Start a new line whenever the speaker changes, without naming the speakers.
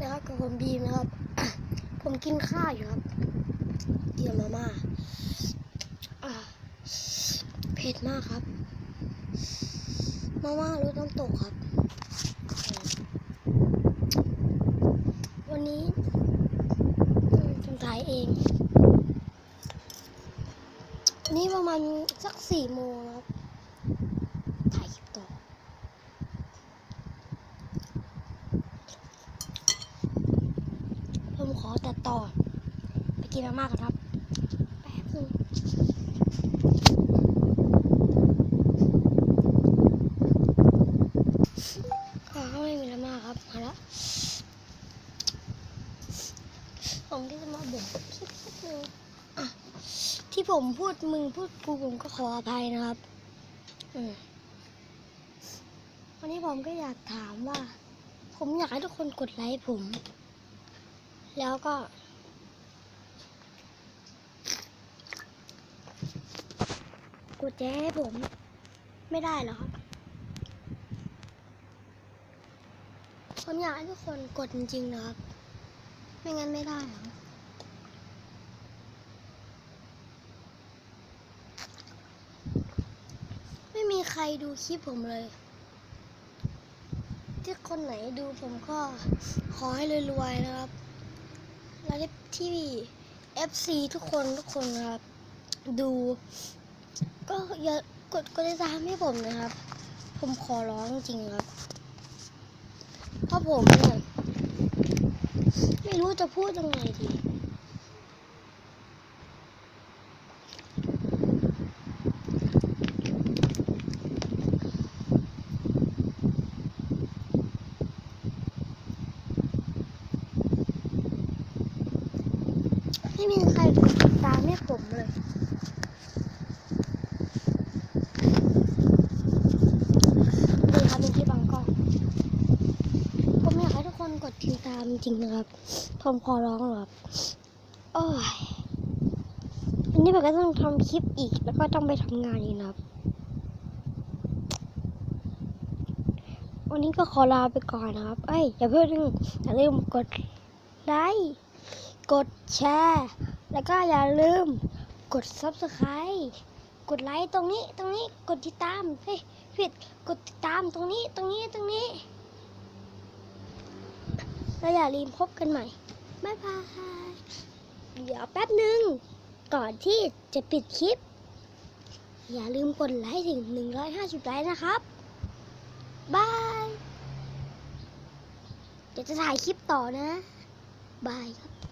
นะครับกับผมบีมนะครับ ผมกินข้าวอยู่ครับกินมาม่าอ่าเผ็ดมากครับ มาม่ารสน้ำตกครับ วันนี้ผมถ่ายเอง นี่ประมาณสักสี่โมงครับ ถ่ายคลิปต่อ ผมขอ ต่อ ไปกินมาม่ากันครับแป๊บนึงก็ไม่มีมาม่าครับมาละผมที่จะมาบอกคลิปนิดนึงอะที่ผมพูดมึงพูดกูผมก็ขออภัยนะครับอืมวันนี้ผมก็อยากถามว่า ผมอยากให้ทุกคนกดไลค์ผม แล้วก็ กดแชร์ให้ผม ไม่ได้หรอครับ ผมอยากให้ทุกคนกดจริงๆนะครับ ไม่งั้นไม่ได้หรอไม่มีใครดูคลิปผมเลยที่คนไหนดูผมก็ขอให้รวยๆนะครับ ล้วที่ FC ทุกคนทุกคนนะครับ ดู ก็อย่ากดกดติดตามให้ผมนะครับ ผมขอร้องจริงครับ เพราะผมเนี่ย ไม่รู้จะพูดยังไงดี ไม่มีใครกด ตามให้ผมเลยดูครับเป็นที่บางกล้องผมอยากให้ทุกคนกดติดตามจริงนะครับผมขอร้องหรอกครับโอ้ยวันนี้ผมก็ต้องทำคลิปอีกแล้วก็ต้องไปทำงานอีกนะครับวันนี้ก็ขอลาไปก่อนนะครับ เอ้ย อย่าเพิ่งอย่าลืมกดไลค์ กดแชร์ แล้วก็อย่าลืมกด subscribe กดไลค์ตรงนี้ตรงนี้กดติดตามเฮ้ยผิดกดติดตามตรงนี้ตรงนี้ตรงนี้ แล้วอย่าลืมพบกันใหม่บ๊ายบายเดี๋ยวแป๊บหนึ่งก่อนที่จะปิดคลิป อย่าลืมกดไลค์ถึง 150 ไลค์นะครับบาย เดี๋ยวจะถ่ายคลิปต่อนะ บายครับ